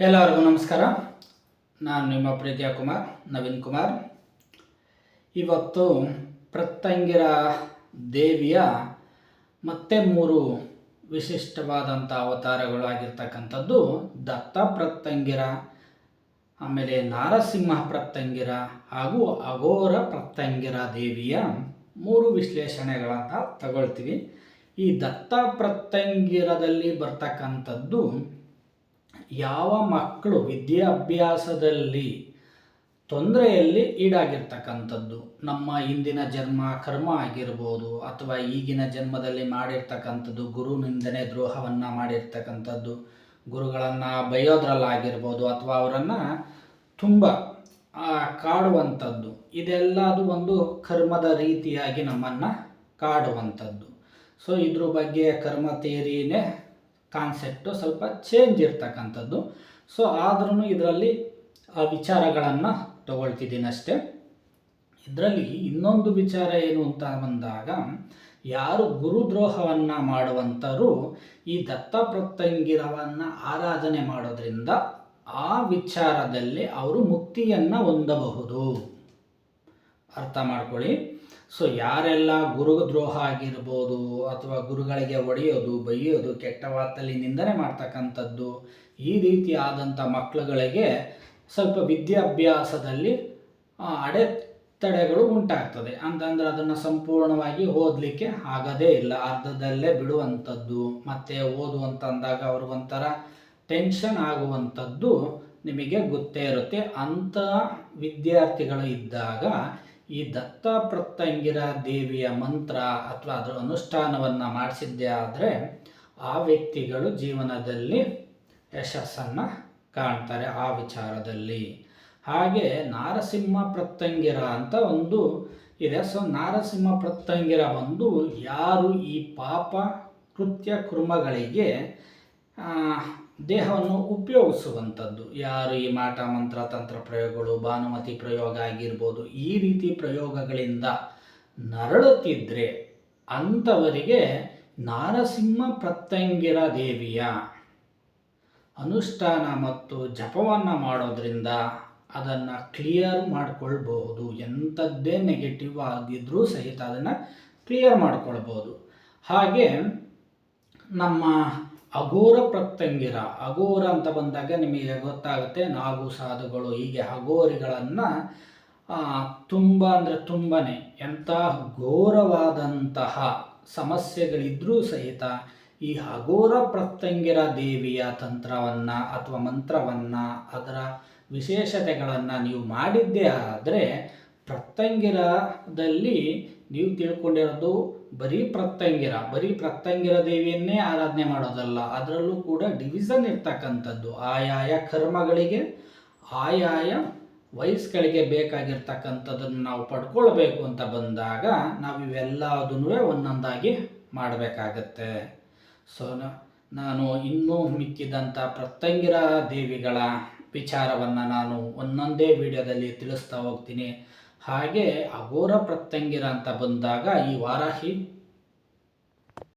ಎಲ್ಲರಿಗೂ ನಮಸ್ಕಾರ. ನಾನು ನಿಮ್ಮ ಪ್ರೀತಿಯ ಕುಮಾರ್, ನವೀನ್ ಕುಮಾರ್. ಇವತ್ತು ಪ್ರತ್ತಂಗಿರ ದೇವಿಯ ಮತ್ತೆ ಮೂರು ವಿಶಿಷ್ಟವಾದಂಥ ಅವತಾರಗಳು ಆಗಿರ್ತಕ್ಕಂಥದ್ದು ದತ್ತ ಪ್ರತ್ತಂಗಿರ ಆಮೇಲೆ ನಾರಸಿಂಹ ಪ್ರತ್ತಂಗಿರ ಹಾಗೂ ಅಘೋರ ಪ್ರತ್ತಂಗಿರ ದೇವಿಯ ಮೂರು ವಿಶ್ಲೇಷಣೆಗಳನ್ನು ತಗೊಳ್ತೀವಿ. ಈ ದತ್ತ ಪ್ರತ್ತಂಗಿರದಲ್ಲಿ ಬರ್ತಕ್ಕಂಥದ್ದು ಯಾವ ಮಕ್ಕಳು ವಿದ್ಯಾಭ್ಯಾಸದಲ್ಲಿ ತೊಂದರೆಯಲ್ಲಿ ಈಡಾಗಿರ್ತಕ್ಕಂಥದ್ದು? ನಮ್ಮ ಹಿಂದಿನ ಜನ್ಮ ಕರ್ಮ ಆಗಿರ್ಬೋದು ಅಥವಾ ಈಗಿನ ಜನ್ಮದಲ್ಲಿ ಮಾಡಿರ್ತಕ್ಕಂಥದ್ದು ಗುರು ನಿಂದನೆ ದ್ರೋಹವನ್ನು ಮಾಡಿರ್ತಕ್ಕಂಥದ್ದು, ಗುರುಗಳನ್ನು ಬೈಯೋದ್ರಲ್ಲಾಗಿರ್ಬೋದು ಅಥವಾ ಅವರನ್ನು ತುಂಬ ಕಾಡುವಂಥದ್ದು. ಇದೆಲ್ಲ ಅದು ಒಂದು ಕರ್ಮದ ರೀತಿಯಾಗಿ ನಮ್ಮನ್ನು ಕಾಡುವಂಥದ್ದು. ಸೊ ಇದ್ರ ಬಗ್ಗೆ ಕರ್ಮ ಥಿಯರಿನೇ ಕಾನ್ಸೆಪ್ಟು ಸ್ವಲ್ಪ ಚೇಂಜ್ ಇರ್ತಕ್ಕಂಥದ್ದು. ಸೊ ಆದ್ರೂ ಇದರಲ್ಲಿ, ಆ ವಿಚಾರಗಳನ್ನು ತಗೊಳ್ತಿದ್ದೀನಿ ಅಷ್ಟೇ. ಇದರಲ್ಲಿ ಇನ್ನೊಂದು ವಿಚಾರ ಏನು ಅಂತ ಬಂದಾಗ, ಯಾರು ಗುರುದ್ರೋಹವನ್ನು ಮಾಡುವಂಥರು ಈ ದತ್ತ ಪ್ರತ್ತಂಗಿರವನ್ನು ಆರಾಧನೆ ಮಾಡೋದ್ರಿಂದ ಆ ವಿಚಾರದಲ್ಲಿ ಅವರು ಮುಕ್ತಿಯನ್ನು ಹೊಂದಬಹುದು. ಅರ್ಥ ಮಾಡ್ಕೊಳ್ಳಿ. ಸೊ ಯಾರೆಲ್ಲ ಗುರುದ್ರೋಹ ಆಗಿರ್ಬೋದು ಅಥವಾ ಗುರುಗಳಿಗೆ ಒಡೆಯೋದು, ಬೈಯೋದು, ಕೆಟ್ಟ ಮಾತಲ್ಲಿ ನಿಂದನೆ ಮಾಡ್ತಕ್ಕಂಥದ್ದು, ಈ ರೀತಿ ಆದಂಥ ಮಕ್ಕಳುಗಳಿಗೆ ಸ್ವಲ್ಪ ವಿದ್ಯಾಭ್ಯಾಸದಲ್ಲಿ ಅಡೆತಡೆಗಳು ಉಂಟಾಗ್ತದೆ. ಅಂತಂದ್ರೆ ಅದನ್ನು ಸಂಪೂರ್ಣವಾಗಿ ಓದಲಿಕ್ಕೆ ಆಗದೇ ಇಲ್ಲ. ಅರ್ಧದಲ್ಲೇ ಬಿಡುವಂಥದ್ದು. ಮತ್ತು ಓದು ಅಂತಂದಾಗ ಅವ್ರಿಗೊಂಥರ ಟೆನ್ಷನ್ ಆಗುವಂಥದ್ದು ನಿಮಗೆ ಗೊತ್ತೇ ಇರುತ್ತೆ. ಅಂಥ ವಿದ್ಯಾರ್ಥಿಗಳು ಇದ್ದಾಗ ಈ ದತ್ತ ಪ್ರತ್ಯಂಗಿರ ದೇವಿಯ ಮಂತ್ರ ಅಥವಾ ಅದರ ಅನುಷ್ಠಾನವನ್ನು ಮಾಡಿಸಿದ್ದೇ ಆದರೆ ಆ ವ್ಯಕ್ತಿಗಳು ಜೀವನದಲ್ಲಿ ಯಶಸ್ಸನ್ನು ಕಾಣ್ತಾರೆ ಆ ವಿಚಾರದಲ್ಲಿ. ಹಾಗೆ ನಾರಸಿಂಹ ಪ್ರತ್ಯಂಗಿರ ಅಂತ ಒಂದು ಇದೆ. ಸೊ ನಾರಸಿಂಹ ಪ್ರತ್ಯಂಗಿರ ಬಂದು ಯಾರು ಈ ಪಾಪ ಕೃತ್ಯ ಕೃಮಗಳಿಗೆ ಆ, ದೇಹವನ್ನು ಉಪಯೋಗಿಸುವಂಥದ್ದು. ಯಾರು ಈ ಮಾಟ ಮಂತ್ರ ತಂತ್ರ ಪ್ರಯೋಗಗಳು ಭಾನುಮತಿ ಪ್ರಯೋಗ ಆಗಿರ್ಬೋದು, ಈ ರೀತಿ ಪ್ರಯೋಗಗಳಿಂದ ನರಳುತ್ತಿದ್ದರೆ ಅಂಥವರಿಗೆ ನಾರಸಿಂಹ ಪ್ರತ್ಯಂಗಿರ ದೇವಿಯ. ಅನುಷ್ಠಾನ ಮತ್ತು ಜಪವನ್ನು ಮಾಡೋದ್ರಿಂದ ಅದನ್ನು ಕ್ಲಿಯರ್ ಮಾಡಿಕೊಳ್ಬಹುದು. ಎಂಥದ್ದೇ ನೆಗೆಟಿವ್ ಆಗಿದ್ರೂ ಸಹಿತ ಅದನ್ನು ಕ್ಲಿಯರ್ ಮಾಡಿಕೊಳ್ಬೋದು ಹಾಗೆ ನಮ್ಮ ಅಘೋರ ಪ್ರತ್ಯಂಗಿರ. ಅಘೋರ ಅಂತ ಬಂದಾಗ ನಿಮಗೆ ಗೊತ್ತಾಗುತ್ತೆ ನಾಗು ಸಾಧುಗಳು ಹೀಗೆ ಅಘೋರಿಗಳನ್ನು ತುಂಬ ಅಂದರೆ ತುಂಬನೇ ಎಂಥ ಘೋರವಾದಂತಹ ಸಮಸ್ಯೆಗಳಿದ್ರೂ ಸಹಿತ ಈ ಅಘೋರ ಪ್ರತ್ಯಂಗಿರ ದೇವಿಯ ತಂತ್ರವನ್ನು ಅಥವಾ ಮಂತ್ರವನ್ನು, ಅದರ ವಿಶೇಷತೆಗಳನ್ನು ನೀವು ಮಾಡಿದ್ದೇ ಆದರೆ ಪ್ರತ್ತಂಗಿರದಲ್ಲಿ ನೀವು ತಿಳ್ಕೊಂಡಿರೋದು ಬರೀ ಪ್ರತ್ಯಂಗಿರ ಬರೀ ಪ್ರತ್ಯಂಗಿರ ದೇವಿಯನ್ನೇ ಆರಾಧನೆ ಮಾಡೋದಲ್ಲ, ಅದರಲ್ಲೂ ಕೂಡ ಡಿವಿಷನ್ ಇರ್ತಕ್ಕಂಥದ್ದು. ಆಯಾಯ ಕರ್ಮಗಳಿಗೆ, ಆಯಾಯ ವಯಸ್ಸುಗಳಿಗೆ ಬೇಕಾಗಿರ್ತಕ್ಕಂಥದ್ದನ್ನು ನಾವು ಪಡ್ಕೊಳ್ಬೇಕು ಅಂತ ಬಂದಾಗ ನಾವು ಇವೆಲ್ಲದನ್ನೂ ಒಂದೊಂದಾಗಿ ಮಾಡಬೇಕಾಗತ್ತೆ. ಸೊ ನಾನು ಇನ್ನೂ ಮಿಕ್ಕಿದಂಥ ಪ್ರತ್ಯಂಗಿರ ದೇವಿಗಳ ವಿಚಾರವನ್ನು ನಾನು ಒಂದೊಂದೇ ವಿಡಿಯೋದಲ್ಲಿ ತಿಳಿಸ್ತಾ ಹೋಗ್ತೀನಿ. ಹಾಗೆ ಅಘೋರ ಪ್ರತ್ಯಂಗಿರ ಅಂತ ಬಂದಾಗ ಈ ವಾರಾಹಿ